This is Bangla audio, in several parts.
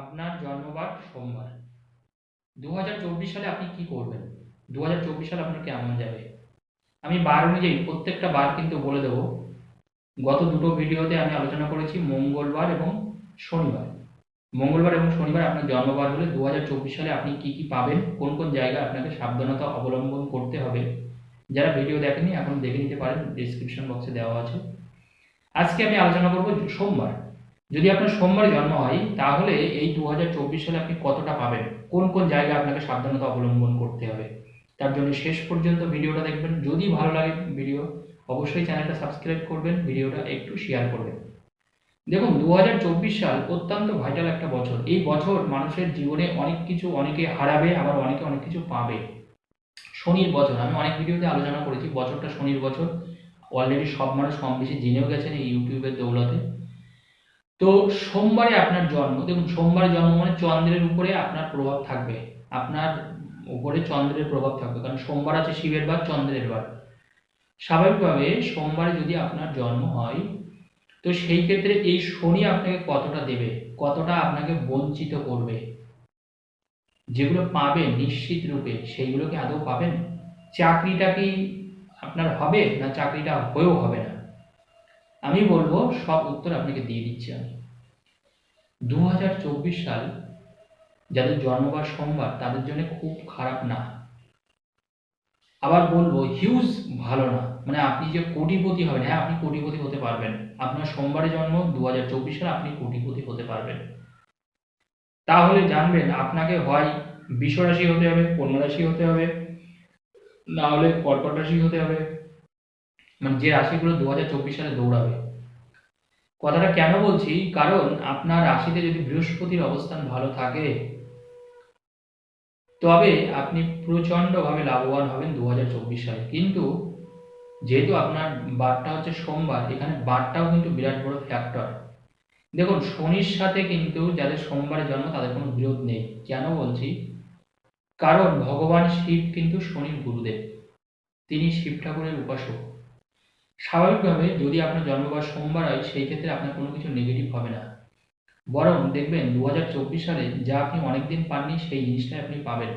আপনার জন্মবার সোমবার। দু হাজার চব্বিশ সালে আপনি কি করবেন? দু হাজার চব্বিশ সালে আপনার কেমন যাবে? আমি বার অনুযায়ী প্রত্যেকটা বার কিন্তু বলে দেবো। গত দুটো ভিডিওতে আমি আলোচনা করেছি মঙ্গলবার এবং শনিবার। মঙ্গলবার এবং শনিবার আপনার জন্মবার হলে দু হাজার চব্বিশ সালে আপনি কি কি পাবেন, কোন কোন জায়গায় আপনাকে সাবধানতা অবলম্বন করতে হবে, যারা ভিডিও দেখেনি এখন দেখে নিতে পারেন ডিসক্রিপশন বক্সে দেওয়া আছে। আজকে আমি আলোচনা করব সোমবার। যদি আপনার সোমবার জন্ম হয়, তাহলে এই দু হাজার চব্বিশ সালে আপনি কতটা পাবেন? কোন কোন জায়গায় আপনাকে সাবধানতা অবলম্বন করতে হবে? তার জন্য শেষ পর্যন্ত ভিডিওটা দেখবেন। যদি ভালো লাগে ভিডিও, অবশ্যই চ্যানেলটা সাবস্ক্রাইব করবেন, ভিডিওটা একটু শেয়ার করবেন। দেখুন দু হাজার চব্বিশ সাল অত্যন্ত ভাইটাল একটা বছর। এই বছর মানুষের জীবনে অনেক কিছু অনেকে হারাবে, আবার অনেকে অনেক কিছু পাবে। শনির বছর, আমি অনেক ভিডিওতে আলোচনা করেছি, বছরটা শনির বছর। অলরেডি সব মানুষ কম বেশি জেনেও গেছেন এই ইউটিউবের দৌলতে। তো সোমবারে আপনার জন্ম, দেখুন সোমবারে জন্ম মানে চন্দ্রের উপরে আপনার প্রভাব থাকবে। আপনার উপরে চন্দ্রের প্রভাব থাকবে, কারণ সোমবার আছে শিবের বার, চন্দ্রের বার। স্বাভাবিকভাবে সোমবারে যদি আপনার জন্ম হয়, তো সেই ক্ষেত্রে এই শনি আপনাকে কতটা দেবে? কতটা আপনাকে বঞ্চিত করবে? যেগুলো পাবেন নিশ্চিত রূপে, সেইগুলো কি আদৌ পাবেন? চাকরিটা কি আপনার হবে না চাকরিটা হয়েও হবে না? আমি বলব, সব উত্তর আপনাকে দিয়ে দিচ্ছি আমি। দু হাজার চব্বিশ সাল যাদের জন্মবার সোমবার, তাদের জন্য খুব খারাপ না। আবার বলব হিউজ ভালো না। মানে আপনি যে কোটিপতি হবেন হ্যাঁ আপনি কোটিপতি হতে পারবেন। আপনার সোমবারে জন্ম দুহাজার চব্বিশ সালে, আপনি কোটিপতি হতে পারবেন। তাহলে জানবেন, আপনাকে হয় বিষ রাশি হতে হবে কন্যা রাশি হতে হবে, না হলে কর্কট রাশি হতে হবে। মানে যে রাশিগুলো দু হাজার চব্বিশ সালে দৌড়াবে। কথাটা কেন বলছি? কারণ আপনার রাশিতে যদি বৃহস্পতির অবস্থান ভালো থাকে, তবে আপনি প্রচণ্ডভাবে লাভবান হবেন দু হাজার চব্বিশ সালে। কিন্তু যেহেতু আপনার বারটা হচ্ছে সোমবার, এখানে বারটাও কিন্তু বিরাট বড় ফ্যাক্টর দেখুন, শনির সাথে কিন্তু যাদের সোমবারে জন্ম, তাদের কোনো বিরোধ নেই। কেন বলছি? কারণ ভগবান শিব কিন্তু শনির গুরুদেব। তিনি শিব ঠাকুরের উপাসক। স্বাভাবিকভাবে যদি আপনার জন্মবার সোমবার হয়, সেই ক্ষেত্রে আপনার কোনো কিছু নেগেটিভ হবে না। বরং দেখবেন দু হাজার চব্বিশ সালে যা আপনি অনেকদিন পাননি, সেই জিনিসটাই আপনি পাবেন।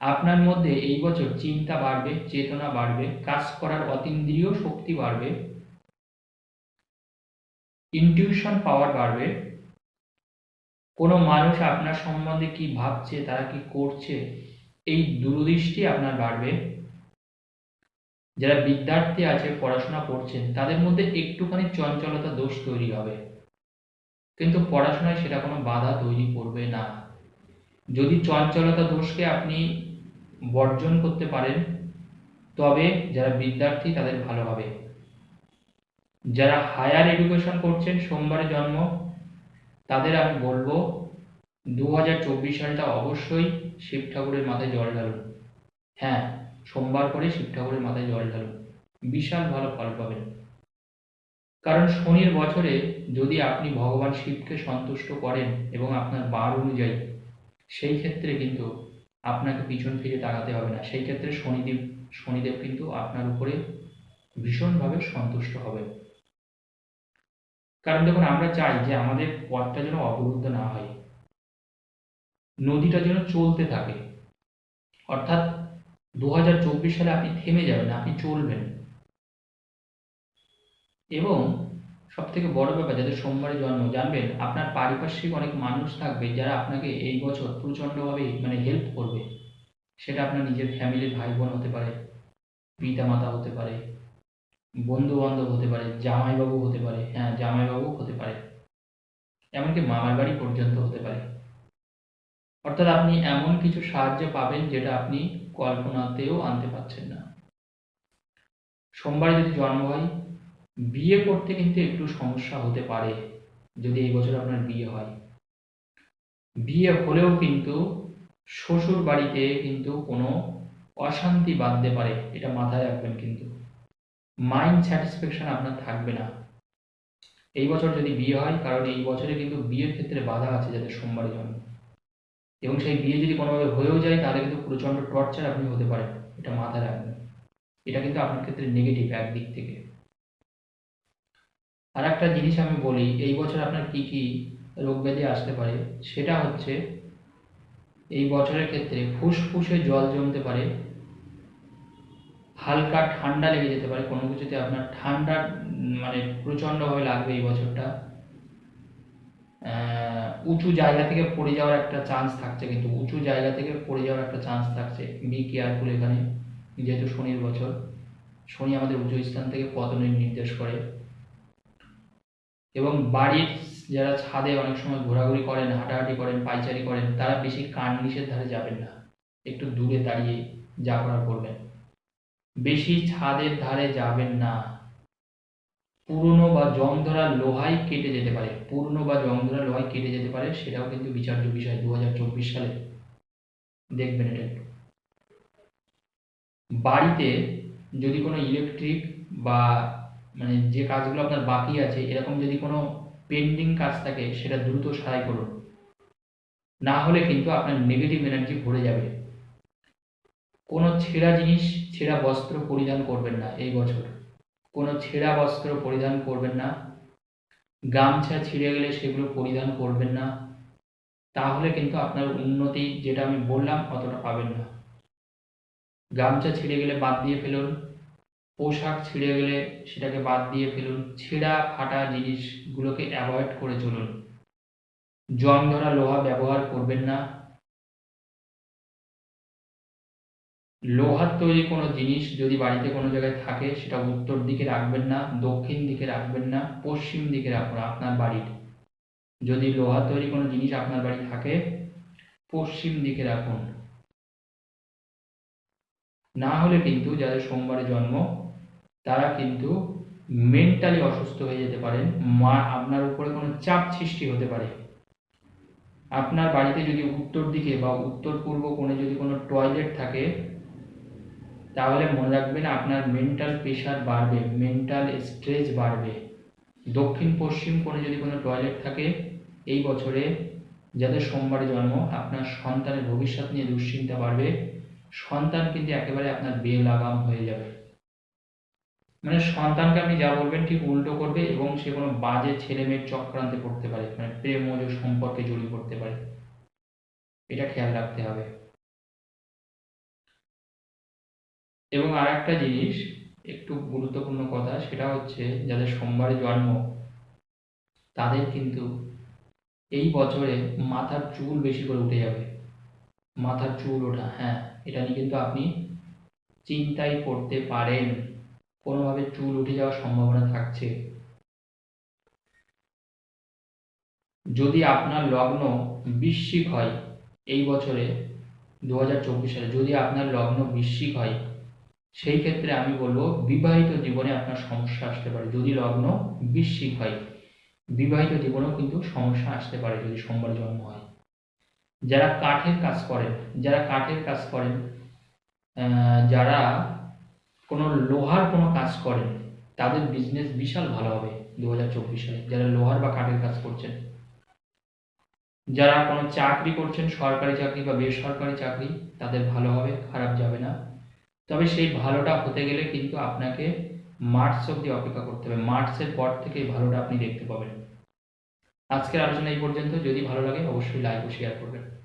আপনার মধ্যে এই বছর চিন্তা বাড়বে, চেতনা বাড়বে, কাজ করার অতীন্দ্রিয় শক্তি বাড়বে ইনটিউশন পাওয়ার বাড়বে। কোনো মানুষ আপনার সম্বন্ধে কি ভাবছে, তারা কি করছে, এই দূরদৃষ্টি আপনার বাড়বে। যারা বিদ্যার্থী আছে, পড়াশোনা করছেন, তাদের মধ্যে একটুখানি চঞ্চলতা দোষ তৈরি হবে। কিন্তু পড়াশোনায় সেটা কোনো বাধা তৈরি করবে না। যদি চঞ্চলতা দোষকে আপনি বর্জন করতে পারেন, তবে যারা বিদ্যার্থী তাদের ভালো হবে। যারা হায়ার এডুকেশন করছেন, সোমবারে জন্ম, তাদের আমি বলব দু হাজার চব্বিশ সালটা অবশ্যই শিব ঠাকুরের মাথায় জল ঢালুন। হ্যাঁ সোমবার করে শিব ঠাকুরের মাথায় জল ঢালুন। বিশাল ভালো ফল পাবেন। কারণ শনির বছরে যদি আপনি ভগবান শিবকে সন্তুষ্ট করেন এবং আপনার বার অনুযায়ী, সেই ক্ষেত্রে কিন্তু আপনাকে পিছন ফিরে তাকাতে হবে না। সেই ক্ষেত্রে শনিদেব শনিদেব কিন্তু আপনার উপরে ভীষণভাবে সন্তুষ্ট হবে। কারণ দেখুন, আমরা চাই যে আমাদের পথটা যেন অবরুদ্ধ না হয়। নদীটা যেন চলতে থাকে। অর্থাৎ দু হাজার চব্বিশ সালে আপনি থেমে যাবেন, আপনি চলবেন। এবং সব থেকে বড় ব্যাপার, যাদের সোমবারে জন্ম, জানবেন আপনার পারিপার্শ্বিক অনেক মানুষ থাকবে যারা আপনাকে এই বছর প্রচণ্ডভাবে মানে হেল্প করবে। সেটা আপনার নিজের ফ্যামিলির ভাই বোন হতে পারে পিতা মাতা হতে পারে বন্ধু বান্ধব হতে পারে, জামাইবাবু হতে পারে হ্যাঁ জামাইবাবু হতে পারে, এমনকি মামার বাড়ি পর্যন্ত হতে পারে। অর্থাৎ আপনি এমন কিছু সাহায্য পাবেন যেটা আপনি কল্পনাতেও আনতে পারছেন না। সোমবারে যদি জন্ম হয়, বিয়ে করতে কিন্তু একটু সমস্যা হতে পারে, যদি এই বছর আপনার বিয়ে হয়। বিয়ে হলেও কিন্তু শ্বশুর বাড়িতে কিন্তু কোনো অশান্তি বাঁধতে পারে, এটা মাথায় রাখবেন কিন্তু। মাইন্ড স্যাটিসফ্যাকশন আপনার থাকবে না। এই বছর যদি বিয়ে হয়, কারণ এই বছরে কিন্তু বিয়ের ক্ষেত্রে বাধা আছে যাদের সোমবারে জন্ম। এবং সেই বিয়ে যদি কোনোভাবে হয়েও যায়, তাহলে কিন্তু প্রচণ্ড টর্চার আপনি হতে পারেন। এটা মাথায় রাখবেন। এটা কিন্তু আপনার ক্ষেত্রে নেগেটিভ একদিক থেকে। আর একটা জিনিস আমি বলি, এই বছর আপনার কি কি রোগ ব্যাধি আসতে পারে, সেটা হচ্ছে এই বছরের ক্ষেত্রে ফুসফুসে জল জমতে পারে, হালকা ঠান্ডা লেগে যেতে পারে, কোনো কিছুতে আপনার ঠান্ডা মানে প্রচণ্ডভাবে লাগবে এই বছরটা। উঁচু জায়গা থেকে পড়ে যাওয়ার একটা চান্স থাকছে, কিন্তু উঁচু জায়গা থেকে পড়ে যাওয়ার একটা চান্স থাকছে। বি কেয়ারফুল এখানে, যেহেতু শনির বছর। শনি আমাদের উঁচু স্থান থেকে পতনের নির্দেশ করে। এবং বাড়ির যারা ছাদে অনেক সময় ঘোরাঘুরি করেন, হাঁটাহাঁটি করেন পাইচারি করেন, তারা বেশি কার্নিশের ধারে যাবেন না। একটু দূরে দাঁড়িয়ে যা করা করবেন। বেশি ছাদের ধারে যাবেন না। পুরনো বা জং ধরা লোহাই কেটে যেতে পারে। পুরনো বা জং ধরা লোহাই কেটে যেতে পারে, সেটাও কিন্তু বিচার্য বিষয় দু হাজার চব্বিশ সালে। দেখবেন এটা বাড়িতে যদি কোনো ইলেকট্রিক বা মানে যে কাজগুলো আপনার বাকি আছে, এরকম যদি কোনো পেন্ডিং কাজ থাকে, সেটা দ্রুত সারাই করুন। না হলে কিন্তু আপনার নেগেটিভ এনার্জি ভরে যাবে। কোনো ছেঁড়া জিনিস, ছেঁড়া বস্ত্র পরিধান করবেন না এই বছর। কোনো ছেঁড়া বস্ত্র পরিধান করবেন না। গামছা ছিঁড়ে গেলে সেগুলো পরিধান করবেন না। তাহলে কিন্তু আপনার উন্নতি যেটা আমি বললাম অতটা পাবেন না। গামছা ছিঁড়ে গেলে বাদ দিয়ে ফেলুন। পোশাক ছিঁড়ে গেলে সেটাকে বাদ দিয়ে ফেলুন। ছেঁড়া ফাটা জিনিসগুলোকে অ্যাভয়েড করে চলুন। জং ধরা লোহা ব্যবহার করবেন না। লোহার তৈরি কোনো জিনিস যদি বাড়িতে কোনো জায়গায় থাকে, সেটা উত্তর দিকে রাখবেন না, দক্ষিণ দিকে রাখবেন না, পশ্চিম দিকে রাখুন আপনার বাড়ির। যদি লোহার তৈরি কোনো জিনিস আপনার বাড়ি থাকে, পশ্চিম দিকে রাখুন। না হলে কিন্তু যাদের সোমবারে জন্ম, তারা কিন্তু মেন্টালি অসুস্থ হয়ে যেতে পারেন, মা আপনার উপরে কোনো চাপ সৃষ্টি হতে পারে। আপনার বাড়িতে যদি উত্তর দিকে বা উত্তর পূর্ব কোণে যদি কোনো টয়লেট থাকে তাহলে মনে রাখবেন আপনার মেন্টাল প্রেশার বাড়বে মেন্টাল স্ট্রেস বাড়বে। দক্ষিণ পশ্চিম কোণে যদি কোনো টয়লেট থাকে, এই বছরে যাদের সোমবারে জন্ম, আপনার সন্তানের ভবিষ্যৎ নিয়ে দুশ্চিন্তা বাড়বে, সন্তান কিন্তু একেবারে আপনার বেলাগাম হয়ে যাবে। মানে সন্তানকে আপনি যা বলবেন ঠিক উল্টো করবে এবং সে কোনো বাজে ছেলে মেয়ের চক্রান্তে পড়তে পারে মানে প্রেম ও সম্পর্কে জড়িয়ে পড়তে পারে। এটা খেয়াল রাখতে হবে। এবং আর একটা জিনিস, একটু গুরুত্বপূর্ণ কথা, সেটা হচ্ছে যাদের সোমবারে জন্ম, তাদের কিন্তু এই বছরে মাথার চুল বেশি করে উঠে যাবে। মাথার চুল ওঠা হ্যাঁ এটা নিয়ে কিন্তু আপনি চিন্তায় করতে পারেন। কোনোভাবে চুল উঠে যাওয়ার সম্ভাবনা থাকছে। যদি আপনার লগ্ন বৃশ্চিক হয়, এই বছরে দু হাজার চব্বিশ সালে, যদি আপনার লগ্ন বৃশ্চিক হয় সেই ক্ষেত্রে আমি বলব, বিবাহিত জীবনে আপনার সমস্যা আসতে পারে। যদি লগ্ন বৃশ্চিক হয়, বিবাহিত জীবনেও কিন্তু সমস্যা আসতে পারে যদি সোমবার জন্ম হয়। যারা কাঠের কাজ করেন, যারা কাঠের কাজ করেন যারা কোনো লোহার কোনো কাজ করেন, তাদের বিজনেস বিশাল ভালো হবে দু হাজার চব্বিশ সালে। যারা লোহার বা কাঠের কাজ করছেন, যারা কোনো চাকরি করছেন, সরকারি চাকরি বা বেসরকারি চাকরি, তাদের ভালো হবে, খারাপ যাবে না। তবে সেই ভালোটা হতে গেলে কিন্তু আপনাকে মার্চ অব্দি অপেক্ষা করতে হবে। মার্চের পর থেকে এই ভালোটা আপনি দেখতে পাবেন। আজকের আলোচনা এই পর্যন্ত। যদি ভালো লাগে অবশ্যই লাইক ও শেয়ার করবেন।